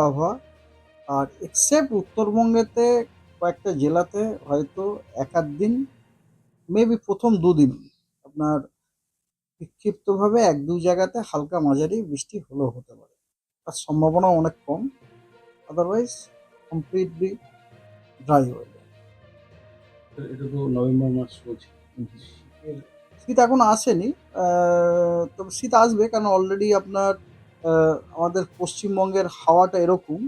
আবহাওয়া। আর এক্সেপ্ট উত্তরবঙ্গেতে কয়েকটা জেলাতে হয়তো এক আধ দিন মেবি প্রথম দুদিন আপনার বিক্ষিপ্তভাবে এক দু জায়গাতে হালকা মাঝারি বৃষ্টি হলেও হতে পারে। তার সম্ভাবনা অনেক কম। আদারওয়াইজ কমপ্লিটলি ড্রাই এটা তো নভেম্বর মাস শীতের শীত এখন আসেনি। তবে শীত আসবে কারণ অলরেডি আপনার আমাদের পশ্চিমবঙ্গের হাওয়াটা এরকম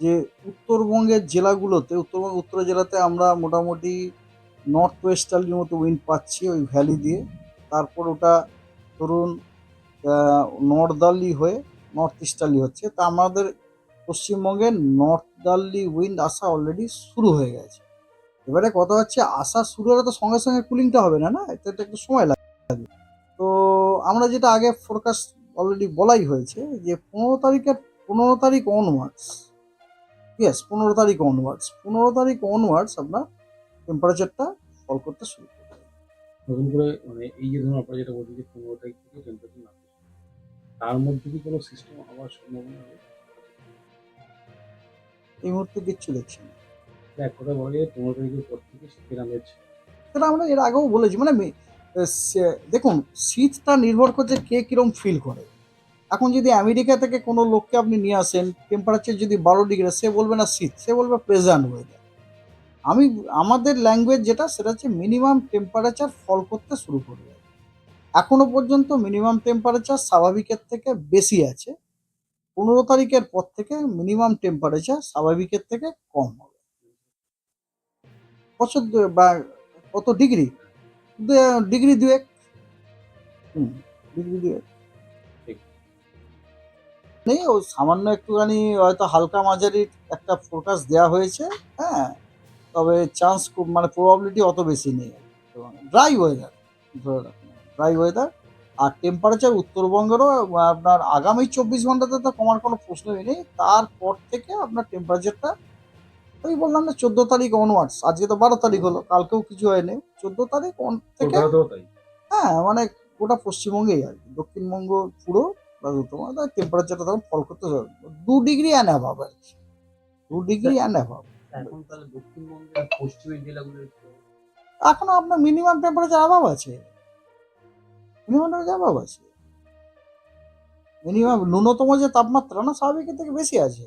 যে উত্তরবঙ্গের জেলাগুলোতে, উত্তরবঙ্গ উত্তর জেলাতে আমরা মোটামুটি নর্থ ওয়েস্টার্লির মতো উইন্ড পাচ্ছি ওই ভ্যালি দিয়ে। তারপর ওটা ধরুন নর্দার্লি হয়ে নর্থ ইস্টার্লি হচ্ছে। তা আমাদের পশ্চিমবঙ্গে নর্দার্লি উইন্ড আসা অলরেডি শুরু হয়ে গেছে। এবারে কথা হচ্ছে, আসা শুরু হলে তো সঙ্গে সঙ্গে কুলিংটা হবে না না? তো একটু সময় লাগে। তো আমরা যেটা আগে ফোরকাস্ট অলরেডি বলাই হয়েছে যে পনেরো তারিখের পনেরো তারিখ অনওয়ার্ডস ইয়েস পনেরো তারিখ অনওয়ার্ডস পনেরো তারিখ অনওয়ার্ডস আপনার টেম্পারেচারটা ফল করতে শুরু করবে নতুন করে মানে এই যে ধরুন আপনারা যেটা বলছেন যে পনেরো তারিখ থেকে টেম্পারেচার নামবে তার মধ্যে কি কোনো সিস্টেম আবার সম্ভাবনা হবে এই মুহূর্তে কিচ্ছু দেখছি না। এক কথা বলা যায় পনেরো তারিখের পর থেকে শীতের আমেজ সেটা আমরা এর আগেও বলেছি মানে দেখুন, শীতটা নির্ভর করছে কে কিরম ফিল করে। এখন যদি আমেরিকা থেকে কোনো লোককে আপনি নিয়ে আসেন টেম্পারেচার যদি বারো ডিগ্রি সে বলবে না শীত, সে বলবে প্রেজেন্ট ওয়েদার আমি, আমাদের ল্যাঙ্গুয়েজ যেটা, সেটা হচ্ছে মিনিমাম টেম্পারেচার ফল করতে শুরু করবে। এখনও পর্যন্ত মিনিমাম টেম্পারেচার স্বাভাবিকের থেকে বেশি আছে। পনেরো তারিখের পর থেকে মিনিমাম টেম্পারেচার স্বাভাবিকের থেকে কম হবে। বছর বা কত ডিগ্রি ডিগ্রি দুয়েক। ডিগ্রি দুয়েক। নেই ও সামান্য একটুখানি হয়তো হালকা মাঝারি একটা ফোরকাস্ট দেওয়া হয়েছে হ্যাঁ। তবে চান্স খুব মানে প্রবাবিলিটি অত বেশি নেই। ড্রাই ওয়েদার ধরে রাখুন ড্রাই ওয়েদার আর টেম্পারেচার উত্তরবঙ্গেরও আপনার আগামী চব্বিশ ঘন্টাতে তো কমার কোনো প্রশ্নই নেই। তারপর থেকে আপনার টেম্পারেচারটা ওই বললাম না চোদ্দ তারিখ অনওয়ার্ডস আজকে তো বারো তারিখ হলো কালকেও কিছু হয়নি। চোদ্দ তারিখ on- থেকে হ্যাঁ মানে গোটা পশ্চিমবঙ্গেই আর কি। দক্ষিণবঙ্গ পুরো তোমার টেম্পারেচারটা তখন ফল করতে হবে। দু ডিগ্রি অ্যান্ড অ্যাভাব আর কি। দু ডিগ্রি অ্যান্ড অ্যাভাব এখন তাহলে দক্ষিণবঙ্গের পশ্চিমের জেলাগুলোর এখনও আপনার মিনিমাম টেম্পারেচার অভাব আছে। মিনিমাম টেম্পারেচার অভাব আছে। মিনিমাম ন্যূনতম যে তাপমাত্রা না স্বাভাবিকের থেকে বেশি আছে।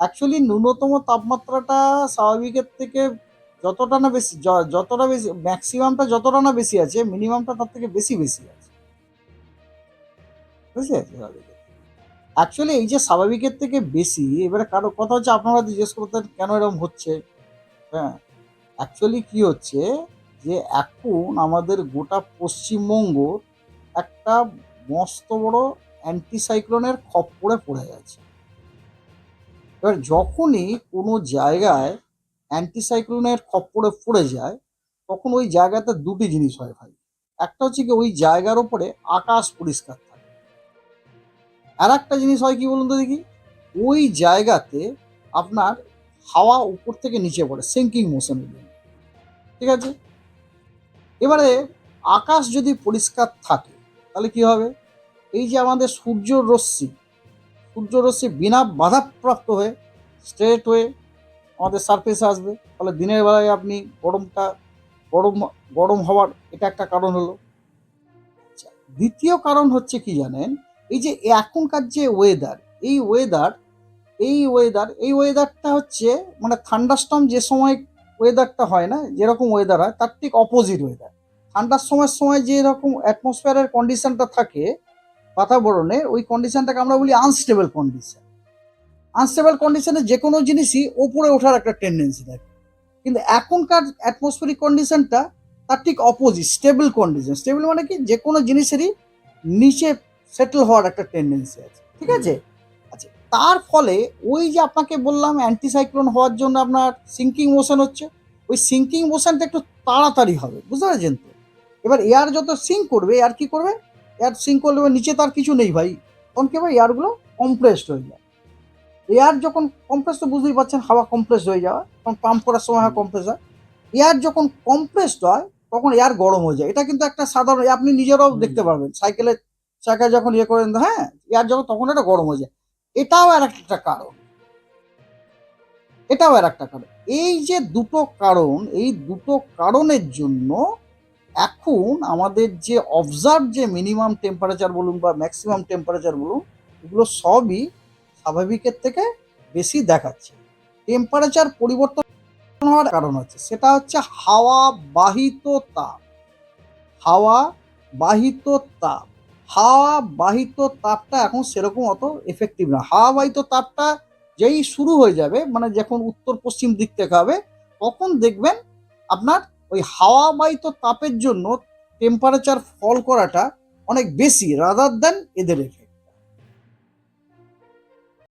অ্যাকচুয়ালি ন্যূনতম তাপমাত্রাটা স্বাভাবিকের থেকে যতটা না বেশি যতটা বেশি ম্যাক্সিমামটা যতটা না বেশি আছে মিনিমামটা তার থেকে বেশি বেশি আছে। পারছি অ্যাকচুয়ালি এই যে স্বাভাবিকের থেকে বেশি, এবারে কারও কথা হচ্ছে আপনারা জিজ্ঞেস করতেন, কেন এরকম হচ্ছে? হ্যাঁ। অ্যাকচুয়ালি কি হচ্ছে যে এখন আমাদের গোটা পশ্চিমবঙ্গ একটা মস্ত বড় অ্যান্টিসাইক্লোনের খপ্পরে পড়ে গেছে। এবার যখনই কোনো জায়গায় অ্যান্টিসাইক্লোনের খপ্পরে পড়ে যায়, তখন ওই জায়গাতে দুটি জিনিস হয় ভাই। একটা হচ্ছে কি ওই জায়গার ওপরে আকাশ পরিষ্কার থাকে। আর একটা জিনিস হয় কি বলুন তো দেখি? ওই জায়গাতে আপনার হাওয়া উপর থেকে নিচে পড়ে সিঙ্কিং মোশন ঠিক আছে? এবারে আকাশ যদি পরিষ্কার থাকে, তাহলে কি হবে? এই যে আমাদের সূর্যর রশ্মি সূর্য রশ্মি বিনা বাধাপ্রাপ্ত হয়ে স্ট্রেট হয়ে আমাদের সারফেসে আসবে। ফলে দিনের বেলায় আপনি গরমটা, গরম গরম হওয়ার এটা একটা কারণ হলো। আচ্ছা দ্বিতীয় কারণ হচ্ছে কি জানেন? এই যে এখনকার যে ওয়েদার এই ওয়েদার এই ওয়েদার এই ওয়েদারটা হচ্ছে মানে থান্ডারস্টর্ম যে সময় ওয়েদারটা হয় না, যেরকম ওয়েদার হয়, তার ঠিক অপোজিট ওয়েদার ঠান্ডার সময় যে রকম অ্যাটমসফিয়ারের কন্ডিশনটা থাকে বাতাবরণে ওই কন্ডিশনটাকে আমরা বলি আনস্টেবল কন্ডিশন আনস্টেবল কন্ডিশনে যে কোনো জিনিসই ওপরে ওঠার একটা টেন্ডেন্সি থাকে। কিন্তু এখনকার অ্যাটমসফিয়ারিক কন্ডিশনটা তার ঠিক অপোজিট স্টেবল কন্ডিশন স্টেবল মানে কি? যে কোনো জিনিসেরই নিচে সেটেল হওয়ার একটা টেন্ডেন্সি আছে। ঠিক আছে? আচ্ছা তার ফলে ওই যে আপনাকে বললাম অ্যান্টিসাইক্লোন হওয়ার জন্য আপনার সিঙ্কিং মোশন হচ্ছে, ওই সিঙ্কিং মোশনটা একটু তাড়াতাড়ি হবে, বুঝতে পেরেছেন তো? এবার এয়ার যত সিঙ্ক করবে এয়ার কি করবে? এয়ার সিঙ্ক করলে নিচে তার কিছু নেই ভাই। তখন কি ভাই এয়ারগুলো কম্প্রেসড হয়ে যায়। এয়ার যখন কম্প্রেস তো বুঝতেই পারছেন হাওয়া কম্প্রেসড হয়ে যাওয়া। তখন পাম্প করার সময় হয় কম্প্রেস হয়। এয়ার যখন কম্প্রেসড হয় তখন এয়ার গরম হয়ে যায়। এটা কিন্তু একটা সাধারণ আপনি নিজেরাও দেখতে পারবেন। সাইকেলের চাকায় যখন ইয়ে করেন হ্যাঁ এয়ার যখন তখন এটা গরম হয়ে যায়। এটাও আর একটা কারণ। এটাও আর একটা কারণ। এই যে দুটো কারণ এই দুটো কারণের জন্য এখন আমাদের যে অবজার্ভ যে মিনিমাম টেম্পারেচার বলুন বা ম্যাক্সিমাম টেম্পারেচার বলুন, এগুলো সবই স্বাভাবিকের থেকে বেশি দেখাচ্ছে। টেম্পারেচার পরিবর্তন হওয়ার কারণ হচ্ছে, সেটা হচ্ছে হাওয়া বাহিত তাপ। হাওয়া বাহিত তাপ। হাওয়া বাহিত তাপটা এখন সেরকম অত এফেক্টিভ না। হাওয়া বাহিত তাপটা যেই শুরু হয়ে যাবে মানে যখন উত্তর পশ্চিম দিক থেকে হবে, তখন দেখবেন আপনার ওই হাওয়া বাহিত তাপের জন্য টেম্পারেচার ফল করাটা অনেক বেশি রাদার দেন এদের এফেক্ট